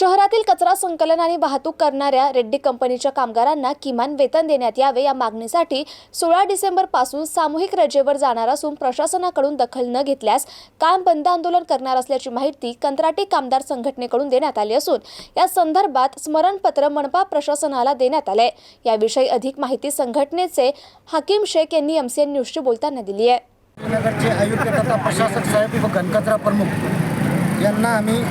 शहरातील कचरा संकलन आणि वाहतूक करणाऱ्या रेड्डी कंपनीच्या कामगारांना किमान वेतन देण्यात यावे या मागणीसाठी सोळा डिसेंबरपासून सामूहिक रजेवर जाणार असून प्रशासनाकडून दखल न घेतल्यास काम बंद आंदोलन करणार असल्याची माहिती कंत्राटी कामदार संघटनेकडून देण्यात आली असून या संदर्भात स्मरणपत्र मनपा प्रशासनाला देण्यात आले याविषयी अधिक माहिती संघटनेचे हकीम शेख यांनी एमसीएन न्यूजशी बोलताना दिली आहे. नगरचे आयुक्त तथा प्रशासक साहेब व घनकचरा प्रमुख यांना आम्ही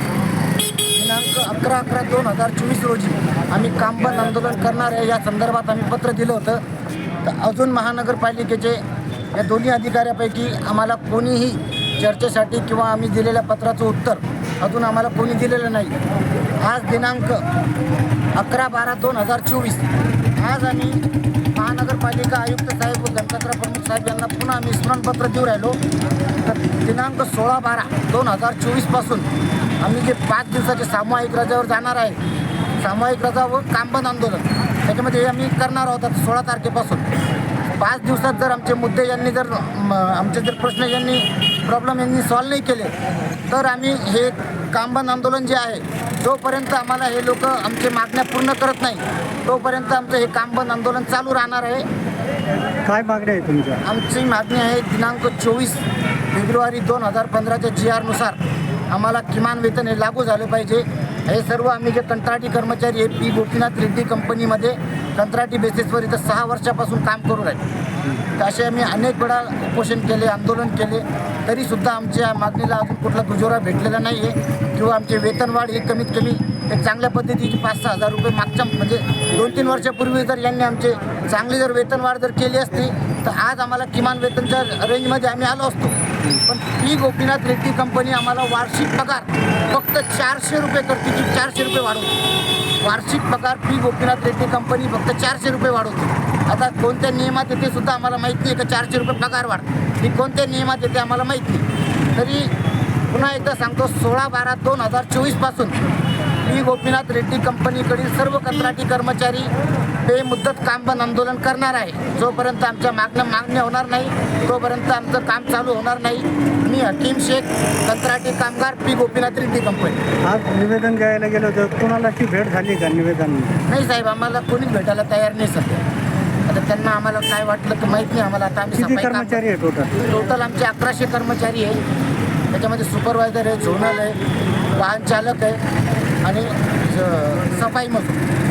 दिनांक अकरा अकरा दोन हजार चोवीस रोजी आम्ही कामबंद आंदोलन करणार आहे. या संदर्भात आम्ही पत्र दिलं होतं. तर अजून महानगरपालिकेचे या दोन्ही अधिकाऱ्यापैकी आम्हाला कोणीही चर्चेसाठी किंवा आम्ही दिलेल्या पत्राचं उत्तर अजून आम्हाला कोणी दिलेलं नाही. आज दिनांक अकरा बारा दोन हजार चोवीस. आज आम्ही महानगरपालिका आयुक्त साहेब व गणपतराव प्रमुख साहेब यांना पुन्हा आम्ही स्मरणपत्र देऊ राहिलो. तर दिनांक सोळा बारा दोन हजार चोवीसपासून आम्ही जे पाच दिवसाचे सामूहिक रजेवर जाणार आहे सामूहिक रजा व कामबंद आंदोलन त्याच्यामध्ये आम्ही करणार आहोत सोळा तारखेपासून. पाच दिवसात जर आमचे मुद्दे यांनी जर आमचे जर प्रश्न यांनी प्रॉब्लेम यांनी सॉल्व नाही केले तर आम्ही हे कामबंद आंदोलन जे आहे जोपर्यंत आम्हाला हे लोक आमचे मागण्या पूर्ण करत नाही. तोपर्यंत आमचं हे कामबंद आंदोलन चालू राहणार आहे. काय मागणी आहे तुमच्या? आमची मागणी आहे दिनांक चोवीस फेब्रुवारी दोन हजार पंधराच्या जी आरनुसार आम्हाला किमान वेतन हे लागू झालं पाहिजे. हे सर्व आम्ही जे कंत्राटी कर्मचारी आहे पी गोपीनाथ रेड्डी कंपनीमध्ये कंत्राटी बेसिसवर इथं सहा वर्षापासून काम करू राहिले. तर असे आम्ही अनेक वेळा उपोषण केले आंदोलन केले. तरीसुद्धा आमच्या मागणीला अजून कुठला दुजोरा भेटलेला नाही आहे किंवा आमचे वेतनवाढ ही कमीत कमी एक चांगल्या पद्धतीची पाच सहा हजार रुपये मागच्या म्हणजे दोन तीन वर्षापूर्वी जर यांनी आमचे चांगली जर वेतनवाढ जर केली असती तर आज आम्हाला किमान वेतनच्या रेंजमध्ये आम्ही आलो असतो. पण पी गोपीनाथ रेड्डी कंपनी आम्हाला वार्षिक पगार फक्त चारशे रुपये करते ती चारशे रुपये वाढवते. वार्षिक पगार पी गोपीनाथ रेड्डी कंपनी फक्त चारशे रुपये वाढवते. आता कोणत्या नियमात येते सुद्धा आम्हाला माहीत नाही का चारशे रुपये पगार वाढ ही कोणत्या नियमात येते आम्हाला माहीत नाही. तरी पुन्हा एकदा सांगतो सोळा बारा दोन हजार चोवीसपासून पी गोपीनाथ रेड्डी कंपनीकडील सर्व कंत्राटी कर्मचारी बेमुदत कामबंद आंदोलन करणार आहे. जोपर्यंत आमच्या मागण्या मागण्या होणार नाही तोपर्यंत आमचं काम चालू होणार नाही. मी हकीम शेख कंत्राटी कामगार पी गोपीनाथ रेड्डी कंपनी. आज निवेदन द्यायला गेलो होतं कुणालाची भेट झाली का निवेदन? नाही साहेब आम्हाला कोणीच भेटायला तयार नाही सध्या. आता त्यांना आम्हाला काय वाटलं तर माहीत नाही आम्हाला. आता आम्ही काम कर्मचारी आहे टोटल टोटल आमचे अकराशे कर्मचारी आहे. त्याच्यामध्ये सुपरवायझर आहे झोनल आहे वाहन चालक आहे. आणि सफाई मजूर.